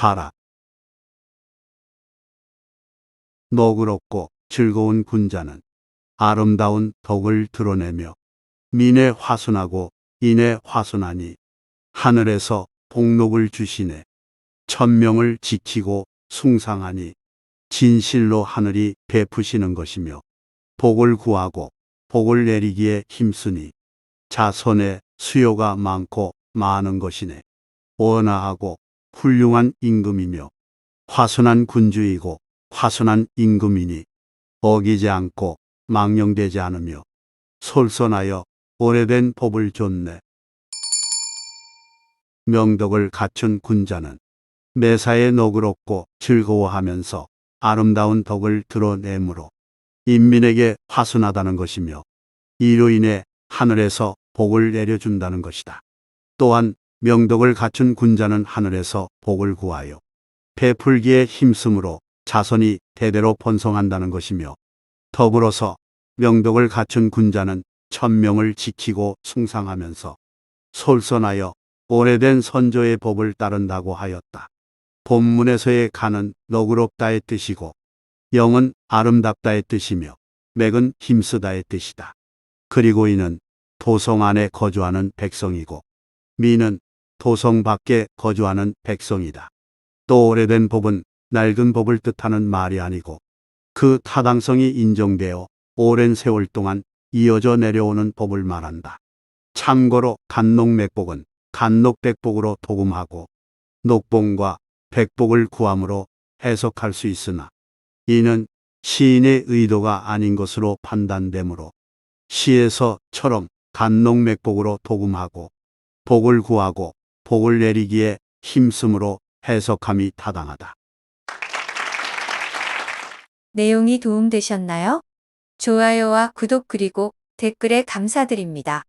가라. 너그럽고 즐거운 군자는 아름다운 덕을 드러내며 민에 화순하고 인에 화순하니 하늘에서 복록을 주시네. 천명을 지키고 숭상하니 진실로 하늘이 베푸시는 것이며 복을 구하고 복을 내리기에 힘쓰니 자손의 수요가 많고 많은 것이네. 원화하고 훌륭한 임금이며 화순한 군주이고 화순한 임금이니 어기지 않고 망령되지 않으며 솔선하여 오래된 법을 줬네. 명덕을 갖춘 군자는 매사에 너그럽고 즐거워하면서 아름다운 덕을 드러내므로 인민에게 화순하다는 것이며 이로 인해 하늘에서 복을 내려준다는 것이다. 또한 명덕을 갖춘 군자는 하늘에서 복을 구하여 베풀기에 힘쓰므로 자손이 대대로 번성한다는 것이며 더불어서 명덕을 갖춘 군자는 천명을 지키고 숭상하면서 솔선하여 오래된 선조의 법을 따른다고 하였다. 본문에서의 간은 너그럽다의 뜻이고 영은 아름답다의 뜻이며 맥은 힘쓰다의 뜻이다. 그리고 이는 도성 안에 거주하는 백성이고 미는 도성 밖에 거주하는 백성이다. 또 오래된 법은 낡은 법을 뜻하는 말이 아니고 그 타당성이 인정되어 오랜 세월 동안 이어져 내려오는 법을 말한다. 참고로 간록맥복은 간록백복으로 도금하고 녹봉과 백복을 구함으로 해석할 수 있으나 이는 시인의 의도가 아닌 것으로 판단되므로 시에서 처럼 간록맥복으로 도금하고 복을 구하고 복을 내리기에 힘쓰므로 해석함이 타당하다. 내용이 도움되셨나요? 좋아요와 구독 그리고 댓글에 감사드립니다.